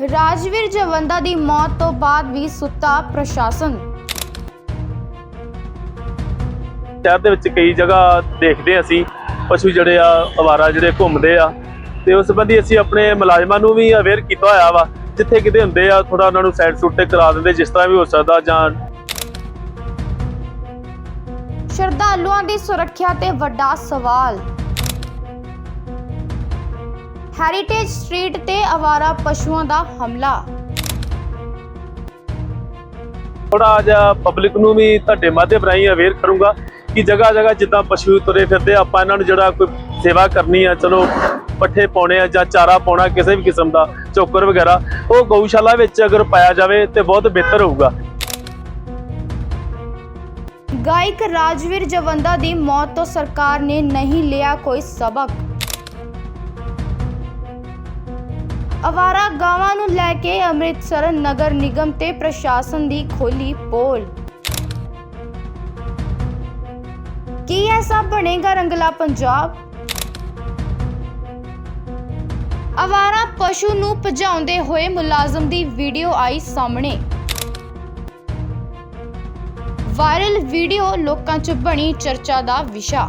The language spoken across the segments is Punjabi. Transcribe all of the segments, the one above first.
ਰਾਜਵੀਰ ਜਵੰਦਾ ਦੀ ਮੌਤ ਤੋਂ ਬਾਅਦ ਵੀ ਸੁੱਤਾ ਪ੍ਰਸ਼ਾਸਨ। ਸ਼ਹਿਰ ਦੇ ਵਿੱਚ ਕਈ ਜਗ੍ਹਾ ਦੇਖਦੇ ਅਸੀਂ ਪਸ਼ੂ ਜਿਹੜੇ ਆ ਅਵਾਰਾ ਜਿਹੜੇ ਘੁੰਮਦੇ ਆ ਤੇ ਉਸ ਸੰਬੰਧੀ ਅਸੀਂ ਆਪਣੇ ਮੁਲਾਜ਼ਮਾਂ ਨੂੰ ਵੀ ਅਵੇਅਰ ਕੀਤਾ ਹੋਇਆ ਵਾ ਜਿੱਥੇ ਕਿਤੇ ਹੁੰਦੇ ਆ ਥੋੜਾ ਉਹਨਾਂ ਨੂੰ ਸਾਈਡ ਸੁੱਟ ਤੇ ਕਰਾ ਦਿੰਦੇ ਜਿਸ ਤਰ੍ਹਾਂ ਵੀ ਹੋ ਸਕਦਾ ਜਾਂ ਸ਼ਰਧਾਲੂਆਂ ਦੀ ਸੁਰੱਖਿਆ ਤੇ ਵੱਡਾ ਸਵਾਲ। ਹੈਰੀਟੇਜ ਸਟਰੀਟ ਤੇ ਆਵਾਰਾ ਪਸ਼ੂਆਂ ਦਾ ਹਮਲਾ। ਥੋੜਾ ਜਿਹਾ ਪਬਲਿਕ ਨੂੰ ਵੀ ਤੁਹਾਡੇ ਮਾਧਿਅਮ ਰਾਹੀਂ ਅਵੇਅਰ ਕਰੂੰਗਾ ਕਿ ਜਗ੍ਹਾ ਜਗ੍ਹਾ ਜਿੱਦਾਂ ਪਸ਼ੂ ਤੁਰੇ ਫਿਰਦੇ ਆਪਾਂ ਇਹਨਾਂ ਨੂੰ ਜਿਹੜਾ ਕੋਈ ਸੇਵਾ ਕਰਨੀ ਆ ਚਲੋ ਪੱਠੇ ਪਾਉਣੇ ਆ ਜਾਂ ਚਾਰਾ ਪਾਉਣਾ ਕਿਸੇ ਵੀ ਕਿਸਮ ਦਾ ਚੋਕਰ ਵਗੈਰਾ ਉਹ ਗਊਸ਼ਾਲਾ ਵਿੱਚ ਅਗਰ ਪਾਇਆ ਜਾਵੇ ਤੇ ਬਹੁਤ ਬਿਹਤਰ ਹੋਊਗਾ। ਗਾਇਕ ਰਾਜਵੀਰ ਜਵੰਦਾ ਦੀ ਮੌਤ ਤੋਂ ਸਰਕਾਰ ਨੇ ਨਹੀਂ ਲਿਆ ਕੋਈ ਸਬਕ। ਅਵਾਰਾ ਗਾਵਾਂ ਨੂੰ ਲੈ ਕੇ ਅੰਮ੍ਰਿਤਸਰ ਨਗਰ ਨਿਗਮ ਤੇ ਪ੍ਰਸ਼ਾਸਨ ਦੀ ਖੋਲੀ ਪੋਲ। ਕੀ ਐਸਾ ਬਣੇਗਾ ਰੰਗਲਾ ਪੰਜਾਬ? ਅਵਾਰਾ ਪਸ਼ੂ ਨੂੰ ਭਜਾਉਂਦੇ ਹੋਏ ਮੁਲਾਜ਼ਮ ਦੀ ਵੀਡੀਓ ਆਈ ਸਾਹਮਣੇ। ਵਾਇਰਲ ਵੀਡੀਓ ਲੋਕਾਂ 'ਚ ਬਣੀ ਚਰਚਾ ਦਾ ਵਿਸ਼ਾ।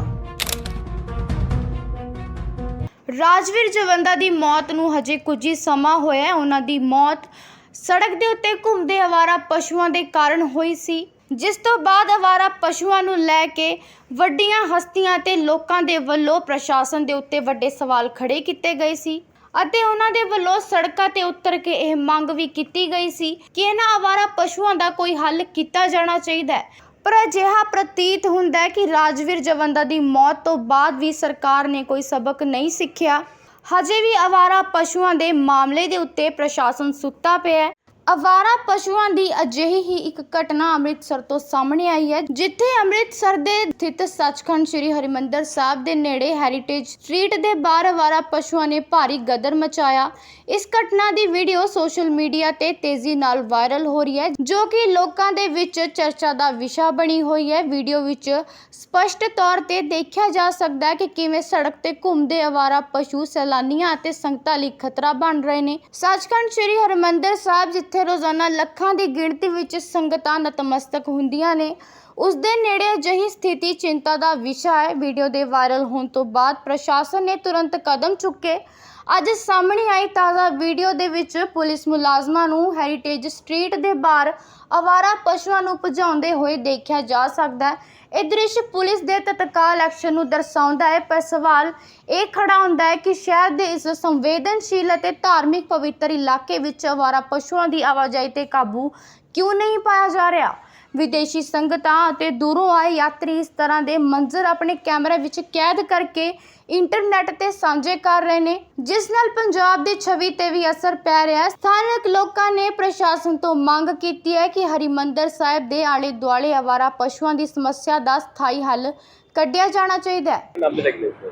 ਰਾਜਵੀਰ ਜਵੰਦਾ ਦੀ ਮੌਤ ਨੂੰ ਹਜੇ ਕੁਝ ਹੀ ਸਮਾਂ ਹੋਇਆ ਹੈ। ਉਹਨਾਂ ਦੀ ਮੌਤ ਸੜਕ ਦੇ ਉੱਤੇ ਘੁੰਮਦੇ ਅਵਾਰਾ ਪਸ਼ੂਆਂ ਦੇ ਕਾਰਨ ਹੋਈ ਸੀ। ਜਿਸ ਤੋਂ ਬਾਅਦ ਅਵਾਰਾ ਪਸ਼ੂਆਂ ਨੂੰ ਲੈ ਕੇ ਵੱਡੀਆਂ ਹਸਤੀਆਂ ਤੇ ਲੋਕਾਂ ਦੇ ਵੱਲੋਂ ਪ੍ਰਸ਼ਾਸਨ ਦੇ ਉੱਤੇ ਵੱਡੇ ਸਵਾਲ ਖੜੇ ਕੀਤੇ ਗਏ ਸੀ ਅਤੇ ਉਹਨਾਂ ਦੇ ਵੱਲੋਂ ਸੜਕਾਂ ਤੇ ਉਤਰ ਕੇ ਇਹ ਮੰਗ ਵੀ ਕੀਤੀ ਗਈ ਸੀ ਕਿ ਇਹਨਾਂ ਆਵਾਰਾ ਪਸ਼ੂਆਂ ਦਾ ਕੋਈ ਹੱਲ ਕੀਤਾ ਜਾਣਾ ਚਾਹੀਦਾ ਹੈ। ਪਰ ਅਜਿਹਾ ਪ੍ਰਤੀਤ ਹੁੰਦਾ ਹੈ ਕਿ ਰਾਜਵੀਰ ਜਵੰਦਾ ਦੀ ਮੌਤ ਤੋਂ ਬਾਅਦ ਵੀ ਸਰਕਾਰ ਨੇ ਕੋਈ ਸਬਕ ਨਹੀਂ ਸਿੱਖਿਆ। ਹਜੇ ਵੀ ਆਵਾਰਾ ਪਸ਼ੂਆਂ ਦੇ ਮਾਮਲੇ ਦੇ ਉੱਤੇ ਪ੍ਰਸ਼ਾਸਨ ਸੁੱਤਾ ਪਿਆ ਹੈ। ਅਵਾਰਾ ਪਸ਼ੂਆਂ ਦੀ ਅਜਿਹੀ ਹੀ ਇੱਕ ਘਟਨਾ ਅੰਮ੍ਰਿਤਸਰ ਤੋਂ ਸਾਹਮਣੇ ਆਈ ਹੈ, ਜਿੱਥੇ ਅੰਮ੍ਰਿਤਸਰ ਦੇ ਸਥਿਤ ਸੱਚਖੰਡ ਸ੍ਰੀ ਹਰਿਮੰਦਰ ਸਾਹਿਬ ਦੇ ਨੇੜੇ ਹੈਰੀਟੇਜ ਸਟਰੀਟ ਦੇ ਬਾਹਰ ਅਵਾਰਾ ਪਸ਼ੂਆਂ ਨੇ ਭਾਰੀ ਗਦਰ ਮਚਾਇਆ। ਇਸ ਘਟਨਾ ਦੀ ਵੀਡੀਓ ਸੋਸ਼ਲ ਮੀਡੀਆ ਤੇ ਤੇਜ਼ੀ ਨਾਲ ਵਾਇਰਲ ਹੋ ਰਹੀ ਹੈ, ਜੋ ਕਿ ਲੋਕਾਂ ਦੇ ਵਿੱਚ ਚਰਚਾ ਦਾ ਵਿਸ਼ਾ ਬਣੀ ਹੋਈ ਹੈ। ਵੀਡੀਓ ਵਿੱਚ ਸਪਸ਼ਟ ਤੌਰ ਤੇ ਦੇਖਿਆ ਜਾ ਸਕਦਾ ਹੈ ਕਿ ਕਿਵੇਂ ਸੜਕ ਤੇ ਘੁੰਮਦੇ ਅਵਾਰਾ ਪਸ਼ੂ ਸੈਲਾਨੀਆਂ ਅਤੇ ਸੰਗਤਾਂ ਲਈ ਖਤਰਾ ਬਣ ਰਹੇ ਨੇ। ਸੱਚਖੰਡ ਸ੍ਰੀ ਹਰਿਮੰਦਰ ਸਾਹਿਬ, ਜਿੱਥੇ ਰੋਜ਼ਾਨਾ ਲੱਖਾਂ ਦੀ ਗਿਣਤੀ ਵਿੱਚ ਸੰਗਤਾਂ ਨਤਮਸਤਕ ਹੁੰਦੀਆਂ ਨੇ, ਉਸ ਦੇ ਨੇੜੇ ਅਜਿਹੀ ਸਥਿਤੀ ਚਿੰਤਾ ਦਾ ਵਿਸ਼ਾ ਹੈ। ਵੀਡੀਓ ਦੇ ਵਾਇਰਲ ਹੋਣ ਤੋਂ ਬਾਅਦ ਪ੍ਰਸ਼ਾਸਨ ਨੇ ਤੁਰੰਤ ਕਦਮ ਚੁੱਕੇ ਅੱਜ ਸਾਹਮਣੇ ਆਈ ਤਾਜ਼ਾ ਵੀਡੀਓ ਦੇ ਵਿੱਚ ਪੁਲਿਸ ਮੁਲਾਜ਼ਮਾਂ ਨੂੰ ਹੈਰੀਟੇਜ ਸਟਰੀਟ ਦੇ ਬਾਹਰ ਅਵਾਰਾ ਪਸ਼ੂਆਂ ਨੂੰ ਭਜਾਉਂਦੇ ਹੋਏ ਦੇਖਿਆ ਜਾ ਸਕਦਾ ਹੈ। ਇਹ ਦ੍ਰਿਸ਼ ਪੁਲਿਸ ਦੇ ਤਤਕਾਲ ਐਕਸ਼ਨ ਨੂੰ ਦਰਸਾਉਂਦਾ ਹੈ, ਪਰ ਸਵਾਲ ਇਹ ਖੜਾ ਹੁੰਦਾ ਹੈ ਕਿ ਸ਼ਹਿਰ ਦੇ ਇਸ ਸੰਵੇਦਨਸ਼ੀਲ ਅਤੇ ਧਾਰਮਿਕ ਪਵਿੱਤਰ ਇਲਾਕੇ ਵਿੱਚ ਅਵਾਰਾ ਪਸ਼ੂਆਂ ਦੀ ਆਵਾਜਾਈ ਤੇ ਕਾਬੂ ਕਿਉਂ ਨਹੀਂ ਪਾਇਆ ਜਾ ਰਿਹਾ? ਵਿਦੇਸ਼ੀ ਸੰਗਤਾਂ ਅਤੇ ਦੂਰੋਂ ਆਏ ਯਾਤਰੀ ਇਸ ਤਰ੍ਹਾਂ ਦੇ ਮੰਜ਼ਰ ਆਪਣੇ ਕੈਮਰੇ ਵਿੱਚ ਕੈਦ ਕਰਕੇ ਇੰਟਰਨੈਟ ਤੇ ਸਾਂਝੇ ਕਰ ਰਹੇ ਨੇ ਜਿਸ ਨਾਲ ਪੰਜਾਬ ਦੀ ਛਵੀ ਤੇ ਵੀ ਅਸਰ ਪੈ ਰਿਹਾ ਹੈ। ਸਥਾਨਕ ਲੋਕਾਂ ਨੇ ਪ੍ਰਸ਼ਾਸਨ ਤੋਂ ਮੰਗ ਕੀਤੀ ਹੈ ਕਿ ਹਰਿਮੰਦਰ ਸਾਹਿਬ ਦੇ ਆਲੇ ਦੁਆਲੇ ਆਵਾਰਾ ਪਸ਼ੂਆਂ ਦੀ ਸਮੱਸਿਆ ਦਾ ਸਥਾਈ ਹੱਲ ਕੱਢਿਆ ਜਾਣਾ ਚਾਹੀਦਾ ਹੈ।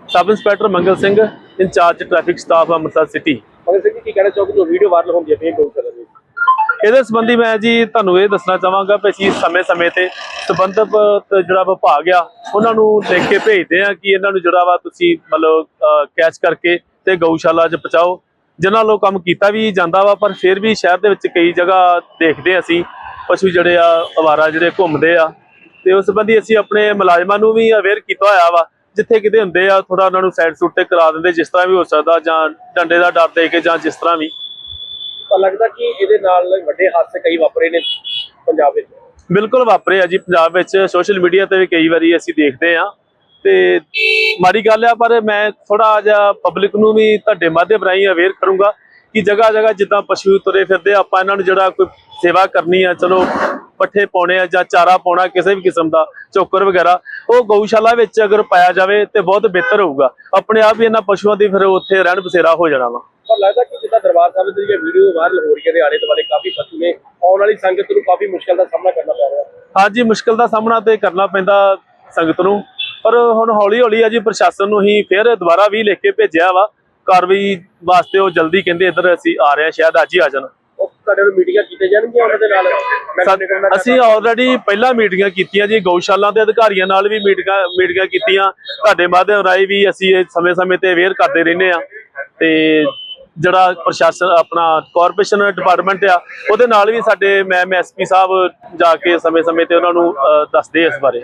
Sub inspector Mangal Singh incharge traffic staff Amritsar city. ਮਗਰ ਸਿੰਘ ਕੀ ਕਹਿਣਾ ਚਾਹੋਗੇ? ਜੋ ਵੀਡੀਓ ਵਾਇਰਲ ਹੁੰਦੀ ਹੈ ਫੇਰ ਗਊਸ਼ਾਲਾ ਦੀ। ਇਹਦੇ ਸੰਬੰਧੀ ਮੈਂ ਜੀ ਤੁਹਾਨੂੰ ਇਹ ਦੱਸਣਾ ਚਾਹਾਂਗਾ ਕਿ ਅਸੀਂ ਸਮੇਂ-ਸਮੇਂ ਤੇ ਸੰਬੰਧਿਤ ਜਿਹੜਾ ਵਿਭਾਗ ਆ, ਉਹਨਾਂ ਨੂੰ ਲਿਖ ਕੇ ਭੇਜਦੇ ਆ ਕਿ ਇਹਨਾਂ ਨੂੰ ਜਿਹੜਾ ਵਾ ਤੁਸੀਂ ਮਤਲਬ ਕੈਚ ਕਰਕੇ ਤੇ ਗਊਸ਼ਾਲਾ 'ਚ ਪਹੁੰਚਾਓ। ਜਿਨ੍ਹਾਂ ਵੱਲੋਂ ਕੰਮ ਕੀਤਾ ਵੀ ਜਾਂਦਾ ਵਾ, ਪਰ ਫਿਰ ਵੀ ਸ਼ਹਿਰ ਦੇ ਵਿੱਚ ਕਈ ਜਗ੍ਹਾ ਦੇਖਦੇ ਅਸੀਂ, ਪਸ਼ੂ ਜਿਹੜੇ ਆ, ਅਵਾਰਾ ਜਿਹੜੇ ਘੁੰਮਦੇ ਆ। ਤੇ ਉਸ ਸੰਬੰਧੀ ਅਸੀਂ ਆਪਣੇ ਮੁਲਾਜ਼ਮਾਂ ਨੂੰ ਵੀ ਅਵੇਅਰ ਕੀਤਾ ਹੋਇਆ ਵਾ, ਜਿੱਥੇ ਕਿਤੇ ਹੁੰਦੇ ਆ ਥੋੜਾ ਉਹਨਾਂ ਨੂੰ ਸਾਈਡ ਸੂਟ ਤੇ ਕਰਾ ਦਿੰਦੇ, ਜਿਸ ਤਰ੍ਹਾਂ ਵੀ ਹੋ ਸਕਦਾ, ਜਾਂ ਡੰਡੇ ਦਾ ਡਰ ਦੇ ਕੇ ਜਾਂ ਜਿਸ ਤਰ੍ਹਾਂ ਵੀ। ਤਾਂ ਲੱਗਦਾ ਕਿ ਇਹਦੇ ਨਾਲ ਵੱਡੇ ਹਾਦਸੇ ਕਈ ਵਾਪਰੇ ਨੇ ਪੰਜਾਬ ਵਿੱਚ। ਬਿਲਕੁਲ ਵਾਪਰੇ ਆ ਜੀ, ਪੰਜਾਬ ਵਿੱਚ ਸੋਸ਼ਲ ਮੀਡੀਆ ਤੇ ਵੀ ਕਈ ਵਾਰੀ ਅਸੀਂ ਦੇਖਦੇ ਆ। ਤੇ ਮਾੜੀ ਗੱਲ ਆ, ਪਰ ਮੈਂ ਥੋੜਾ ਜਿਹਾ ਪਬਲਿਕ ਨੂੰ ਵੀ ਤੁਹਾਡੇ ਮਾਧਿਅਮ ਰਾਹੀਂ ਅਵੇਅਰ ਕਰੂੰਗਾ ਕਿ ਜਗ੍ਹਾ ਜਗ੍ਹਾ ਜਿੱਦਾਂ ਪਸ਼ੂ ਤੁਰੇ ਫਿਰਦੇ ਆਪਾਂ ਇਹਨਾਂ ਨੂੰ ਜਿਹੜਾ ਕੋਈ ਸੇਵਾ ਕਰਨੀ ਆ, ਚਲੋ ਪੱਠੇ ਪਾਉਣੇ ਆ ਜਾਂ ਚਾਰਾ ਪਾਉਣਾ, ਕਿਸੇ ਵੀ ਕਿਸਮ ਦਾ, ਚੋਕਰ ਵਗੈਰਾ, ਉਹ ਗਊਸ਼ਾਲਾ ਵਿੱਚ ਅਗਰ ਪਾਇਆ ਜਾਵੇ ਤੇ ਬਹੁਤ ਬਿਹਤਰ ਹੋਊਗਾ। ਆਪਣੇ ਆਪ ਹੀ ਇਹਨਾਂ ਪਸ਼ੂਆਂ ਦੀ ਫਿਰ ਉੱਥੇ ਰਹਿਣ ਬਸੇਰਾ ਹੋ ਜਾਣਾ ਵਾ। ਪਰ ਲੱਗਦਾ ਕਿ ਜਿੱਦਾਂ ਦਰਬਾਰ ਸਾਹਿਬ ਦੀ ਜਿਹੜੀ ਵੀਡੀਓ ਵਾਇਰਲ ਹੋ ਰਹੀ ਹੈ ਦੇ ਆਲੇ ਦੁਆਲੇ ਕਾਫੀ ਪਸ਼ੂ ਨੇ ਆਉਣ ਵਾਲੀ ਸੰਗਤ ਨੂੰ ਕਾਫੀ ਮੁਸ਼ਕਲ ਦਾ ਸਾਹਮਣਾ ਕਰਨਾ ਪੈ ਰਿਹਾ ਹਾਂਜੀ ਮੁਸ਼ਕਲ ਦਾ ਸਾਹਮਣਾ ਤੇ ਕਰਨਾ ਪੈਂਦਾ ਸੰਗਤ ਨੂੰ। ਪਰ ਹੁਣ ਹੌਲੀ ਹੌਲੀ ਆ ਜੀ ਪ੍ਰਸ਼ਾਸਨ ਨੂੰ ਹੀ ਫਿਰ ਦੁਬਾਰਾ ਵੀ ਲਿਖ ਕੇ ਭੇਜਿਆ ਵਾ। ਕਾਰਵਾਈ ਵਾਸਤੇ ਉਹ ਜਲਦੀ ਕਹਿੰਦੇ ਇੱਧਰ ਅਸੀਂ ਆ ਰਹੇ ਆ ਸ਼ਾਇਦ ਅੱਜ ਹੀ ਆ ਜਾਣ। ਤੁਹਾਡੇ ਨੂੰ ਮੀਟਿੰਗਾਂ ਕੀਤੀਆਂ ਜਾਣਗੀਆਂ ਉਹਨਾਂ ਦੇ ਨਾਲ? ਨਾਲ ਅਸੀਂ ਆਲਰੇਡੀ ਪਹਿਲਾਂ ਮੀਟਿੰਗਾਂ ਕੀਤੀਆਂ ਜੀ ਗਊਸ਼ਾਲਾ ਦੇ ਅਧਿਕਾਰੀਆਂ ਨਾਲ ਵੀ ਮੀਟਿੰਗਾਂ ਮੀਟਿੰਗਾਂ ਕੀਤੀਆਂ। ਤੁਹਾਡੇ ਮਾਧਿਅਮ ਰਾਹੀਂ ਵੀ ਅਸੀਂ ਇਹ ਸਮੇਂ-ਸਮੇਂ ਤੇ ਅਵੇਅਰ ਕਰਦੇ ਰਹਿੰਦੇ ਆ ਤੇ ਜਿਹੜਾ ਪ੍ਰਸ਼ਾਸਨ ਆਪਣਾ ਕਾਰਪੋਰੇਸ਼ਨ ਡਿਪਾਰਟਮੈਂਟ ਆ, ਉਹਦੇ ਨਾਲ ਵੀ ਸਾਡੇ ਮੈਮ ਐਸਪੀ ਸਾਹਿਬ ਜਾ ਕੇ ਸਮੇਂ-ਸਮੇਂ ਤੇ ਉਹਨਾਂ ਨੂੰ ਦੱਸਦੇ ਇਸ ਬਾਰੇ।